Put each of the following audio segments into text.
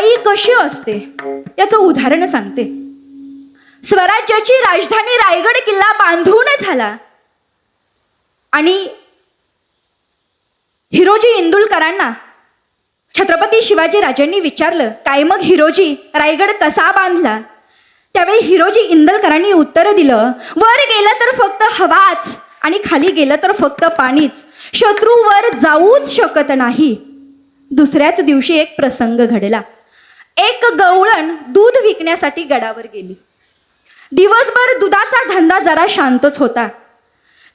आई कशी असते? याचं उदाहरण सांगते. स्वराज्याची राजधानी रायगड किल्ला बांधून झाला. आणि हिरोजी इंदुलकरांना छत्रपती शिवाजी राजांनी विचारलं काय मग हिरोजी रायगड कसा बांधला? त्यावेळी हिरोजी इंदलकरांनी उत्तर दिलं वर गेलं तर फक्त हवाच आणि खाली गेलं तर फक्त पाणीच. शत्रू वर जाऊच शकत नाही. दुसऱ्याच दिवशी एक प्रसंग घडला. एक गवळण दूध विकण्यासाठी गडावर गेली. दिवसभर दुधाचा धंदा जरा शांतच होता.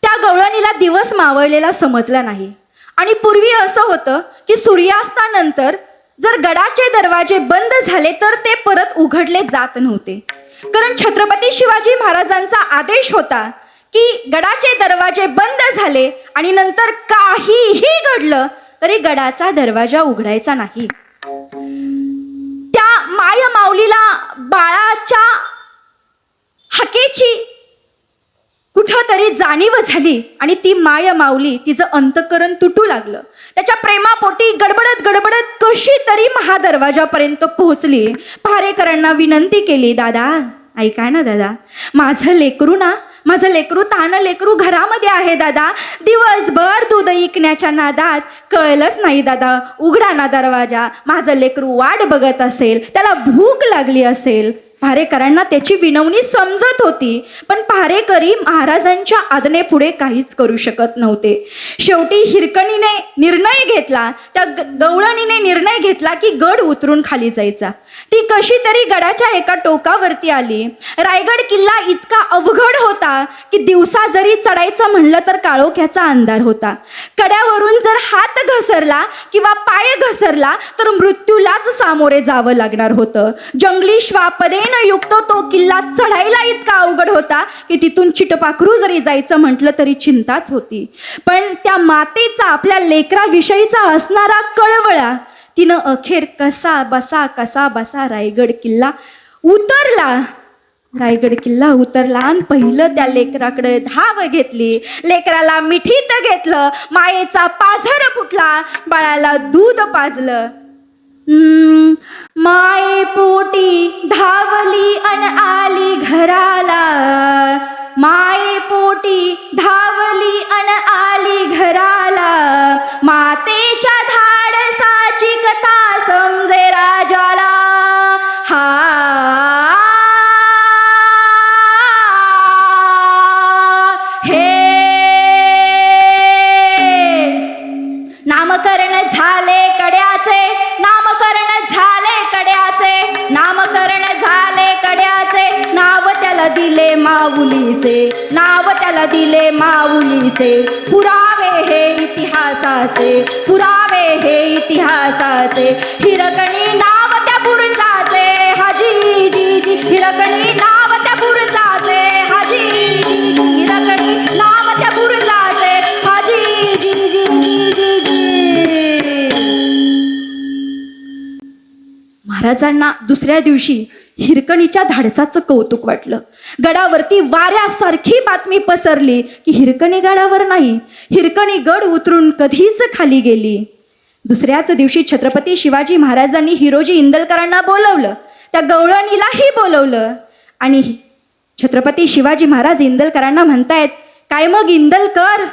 त्या गवळणीला दिवस मावळलेला समजला नाही. आणि पूर्वी असं होतं की सूर्यास्तानंतर जर गडाचे दरवाजे बंद झाले तर ते परत उघडले जात नव्हते. कारण छत्रपती शिवाजी महाराजांचा आदेश होता की गडाचे दरवाजे बंद झाले आणि नंतर काहीही घडलं तरी गडाचा दरवाजा उघडायचा नाही. माऊलीला बाळाच्या हाकेची कुठंतरी जाणीव झाली आणि ती माय माऊली तिचं अंतकरण तुटू लागलं. त्याच्या प्रेमापोटी गडबडत गडबडत कशी तरी महादरवाजापर्यंत पोहोचली. पहारेकरांना विनंती केली दादा ऐका ना दादा माझं लेकरू ना माझं लेकरू तानं लेकरू घरामध्ये आहे दादा. दिवसभर दूध इकण्याच्या नादात कळलंच नाही दादा. उघडा ना दरवाजा. माझं लेकरू वाट बघत असेल. त्याला भूक लागली असेल. पहारेकरांना त्याची विनवणी समजत होती. पण पहारेकरी महाराजांच्या आज्ञेपुढे काहीच करू शकत नव्हते. शेवटी हिरकणीने निर्णय घेतला. त्या गवळणीने निर्णय घेतला की गड उतरून खाली जायचा. ती कशी तरी गडाच्या एका टोकावरती आली. रायगड किल्ला इतका अवघड होता की दिवसा जरी चढायचं म्हणलं तर काळोख्याचा अंधार होता. कड्यावरून जर हात घसरला किंवा पाय घसरला तर मृत्यूलाच सामोरे जावं लागणार होतं. जंगली श्वापदेन युक्त तो किल्ला चढायला इतका अवघड होता की तिथून चिटपाखरू जरी जायचं म्हटलं तरी चिंताच होती. पण त्या मातेचा आपल्या लेकराविषयीचा असणारा कळवळा तिनं अखेर कसा बसा कसा बसा रायगड किल्ला उतरला. रायगड किल्ला उतरला आणि पहिलं त्या लेकराकडे धाव घेतली. लेकराला मिठीत घेतलं. मायेचा पाझर फुटला. बाळाला दूध पाजलं. हम्म, माये पोटी धावली अन आली घरा. त्याला दिले माऊलीचे नाव त्याला दिले माऊलीचे. पुरावे हे इतिहासाचे पुरावे हे इतिहासाचे. हिरकणी नाव त्या बुरंजाचे हाजी जी हिरकणी नाव त्या बुरंजाचे हाजी हिरकणी नाव त्या बुरंजाचे हाजी जी जी जी जी जी महाराजांना दुसऱ्या दिवशी हिरकणीच्या धाडसाचं कौतुक वाटलं. गडावरती वाऱ्यासारखी बातमी पसरली की हिरकणी गडावर नाही हिरकणी गड उतरून कधीच खाली गेली. दुसऱ्याच दिवशी छत्रपती शिवाजी महाराजांनी हिरोजी इंदलकरांना बोलवलं. त्या गवळणीलाही बोलवलं. आणि छत्रपती शिवाजी महाराज इंदलकरांना म्हणतायत काय मग इंदलकर?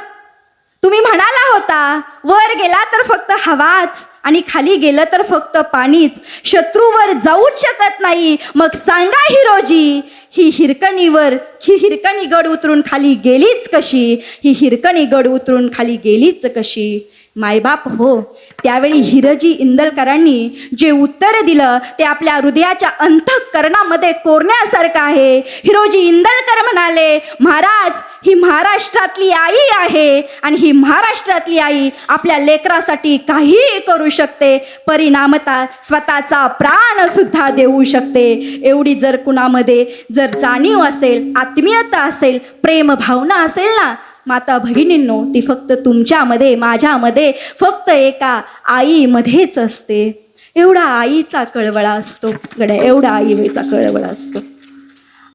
तुम्ही म्हणाला होता वर गेला तर फक्त हवाच आणि खाली गेलं तर फक्त पाणीच. शत्रूवर जाऊच शकत नाही. मग सांगा हिरोजी ही हिरकणीवर ही हिरकणी गड उतरून खाली गेलीच कशी? ही हिरकणी गड उतरून खाली गेलीच कशी? मायबाप हो. त्यावेळी हिरजी इंदलकरांनी जे उत्तर दिलं ते आपल्या हृदयाच्या अंतःकरणामध्ये कोरण्यासारखं आहे. हिरोजी इंदलकर म्हणाले महाराज ही महाराष्ट्रातली आई आहे आणि ही महाराष्ट्रातली आई आपल्या लेकरासाठी काहीही करू शकते. परिणामता स्वतःचा प्राण सुद्धा देऊ शकते. एवढी जर कुणामध्ये जर जाणीव असेल आत्मीयता असेल प्रेम भावना असेल ना माता बहिणींनो ती फक्त तुमच्यामध्ये माझ्यामध्ये फक्त एका आईमध्येच असते. एवढा आईचा कळवळा असतो. गड्या एवढा आईचा कळवळा असतो.